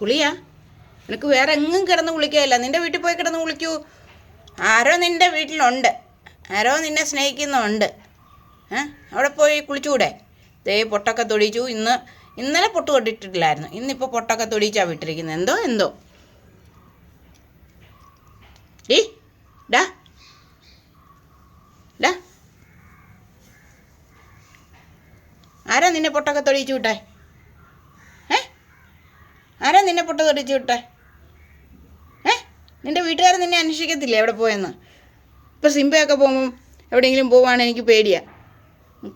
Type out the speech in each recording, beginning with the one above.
കുളിയാ? നിനക്ക് വേറെ എങ്ങും കിടന്ന് കുളിക്കുകയില്ല നിന്റെ വീട്ടിൽ പോയി കിടന്ന് കുളിക്കൂ. ആരോ നിന്റെ വീട്ടിലുണ്ട്. ആരോ നിന്നെ സ്നേഹിക്കുന്നുണ്ട്. അവിടെ പോയി കുളിച്ചുകൂടെ ദേ പൊട്ടൊക്കെ തൊടിച്ചു. ഇന്ന് ഇന്നലെ പൊട്ട് കൊണ്ടിട്ടില്ലായിരുന്നു ഇന്നിപ്പോൾ പൊട്ടൊക്കെ തൊടിച്ചാണ് വിട്ടിരിക്കുന്നത് എന്തോ എന്തോ? ഡീ ഡാ. ഡാ. ആരാ നിന്നെ പൊട്ടൊക്കെ തൊടിച്ചു വിട്ടേ? പൊട്ട തൊടിച്ചു വിട്ടെ. ഏ? നിന്റെ വീട്ടുകാർ നിന്നെ അന്വേഷിക്കത്തില്ലേ എവിടെ പോയെന്ന്? ഇപ്പം സിംബയൊക്കെ പോകുമ്പം എവിടെയെങ്കിലും പോവാണ് എനിക്ക് പേടിയാണ്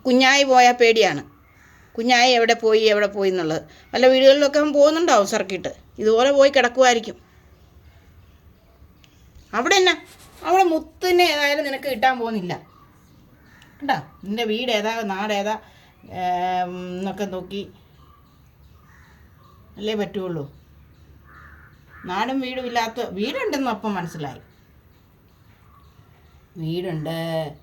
കുഞ്ഞായി പോയാൽ പേടിയാണ്. കുഞ്ഞായി എവിടെ പോയി എവിടെ പോയി എന്നുള്ളത്. വല്ല വീടുകളിലൊക്കെ പോകുന്നുണ്ടാവും സർക്കിട്ട്. ഇതുപോലെ പോയി കിടക്കുമായിരിക്കും അവിടെ എന്നാ? അവിടെ മുത്തിനെ ഏതായാലും നിനക്ക് കിട്ടാൻ പോകുന്നില്ല. കണ്ടോ? നിന്റെ വീട് ഏതാ? നാടേതാ എന്നൊക്കെ നോക്കി. അല്ലേ പറ്റുള്ളൂ. നാടും വീടും ഇല്ലാത്ത വീടുണ്ടെന്ന് അപ്പം മനസ്സിലായി. വീടുണ്ട്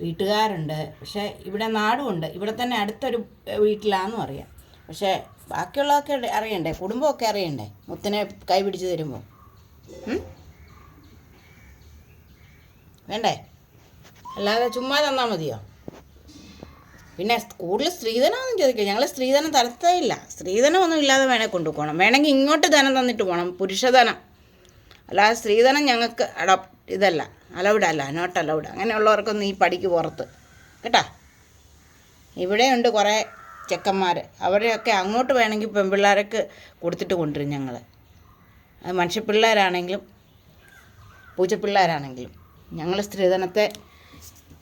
വീട്ടുകാരുണ്ട് പക്ഷേ ഇവിടെ നാടുമുണ്ട്. ഇവിടെ തന്നെ അടുത്തൊരു വീട്ടിലാണെന്നും അറിയാം പക്ഷേ ബാക്കിയുള്ളതൊക്കെ അറി- അറിയണ്ടേ? കുടുംബമൊക്കെ അറിയണ്ടേ? മുത്തിനെ കൈ പിടിച്ച് തരുമ്പോൾ? വേണ്ടേ? അല്ലാതെ ചുമ്മാ തന്നാൽ മതിയോ? പിന്നെ കൂടുതൽ സ്ത്രീധനമൊന്നും ചോദിക്കുക ഞങ്ങൾ സ്ത്രീധനം തരത്തേ ഇല്ല സ്ത്രീധനമൊന്നും ഇല്ലാതെ വേണേൽ കൊണ്ടുപോകണം. വേണമെങ്കിൽ ഇങ്ങോട്ട് ധനം തന്നിട്ട് പോകണം. പുരുഷധനം അല്ലാതെ സ്ത്രീധനം ഞങ്ങൾക്ക് അഡോപ്റ്റ് ഇതല്ല. അലൗഡ് അല്ല. നോട്ട് അലൗഡ് അങ്ങനെയുള്ളവർക്കൊന്നും ഈ പടിക്ക് പുറത്ത്. കേട്ടാ? ഇവിടെയുണ്ട് കുറേ ചെക്കന്മാർ അവരെയൊക്കെ അങ്ങോട്ട് വേണമെങ്കിൽ പെൺപിള്ളേർക്ക് കൊടുത്തിട്ട് കൊണ്ടുവരും ഞങ്ങൾ അത് മനുഷ്യപ്പിള്ളേരാണെങ്കിലും പൂച്ചപ്പിള്ളേരാണെങ്കിലും ഞങ്ങൾ സ്ത്രീധനത്തെ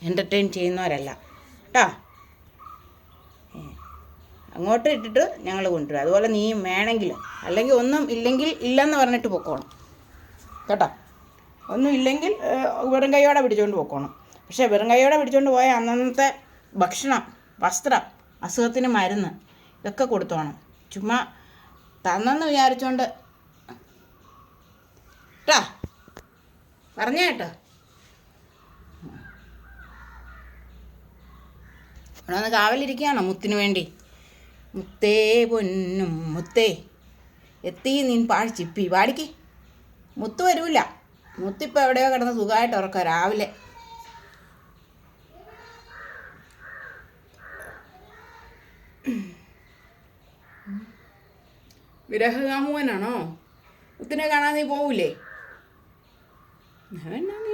എന്റർടൈൻ ചെയ്യുന്നവരല്ല. കേട്ടോ? അങ്ങോട്ട് ഇട്ടിട്ട് ഞങ്ങൾ കൊണ്ടുവരും. അതുപോലെ നീ വേണമെങ്കിൽ അല്ലെങ്കിൽ ഒന്നും ഇല്ലെങ്കിൽ ഇല്ലെന്ന് പറഞ്ഞിട്ട് പൊക്കോണം. കേട്ടോ? ഒന്നും ഇല്ലെങ്കിൽ വെറും കൈയോടെ പിടിച്ചുകൊണ്ട് പൊക്കോണം. പക്ഷേ വെറും കൈയോടെ പിടിച്ചുകൊണ്ട് പോയ അന്നത്തെ ഭക്ഷണം വസ്ത്രം അസുഖത്തിന് മരുന്ന് ഇതൊക്കെ കൊടുത്തോണം. ചുമ്മാ തന്നെന്ന് വിചാരിച്ചോണ്ട്. കേട്ടോ പറഞ്ഞ കേട്ടോ ഇവിടെ വന്ന് കാവലിരിക്കുകയാണോ മുത്തിന് വേണ്ടി? മുത്തേ പൊന്നും മുത്തേ. എത്തി നിൻ പാഴ്ചിപ്പി. പാടിക്ക് മുത്ത് വരൂല. മുത്തിപ്പോൾ എവിടെയോ കിടന്ന് സുഖമായിട്ട് ഉറക്കാം രാവിലെ. വിരഹകാമുവനാണോ മുത്തിനെ കാണാൻ നീ എന്നാ നീ